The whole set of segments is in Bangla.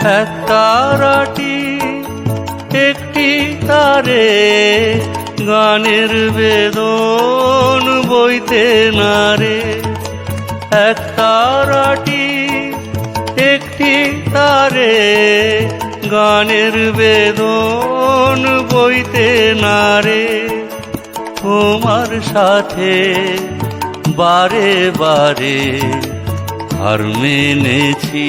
এক তারাটি, একটি তারে, গানের বেদন বইতে নারে এক তারাটি, একটি তারে, গানের বেদন বইতে নারে তোমার সাথে বারে বারে হার মেনেছি।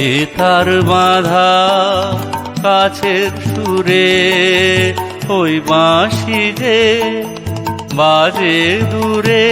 এ তার বাঁধা কাছে সুরে ওই বাঁশি যে বাজে দূরে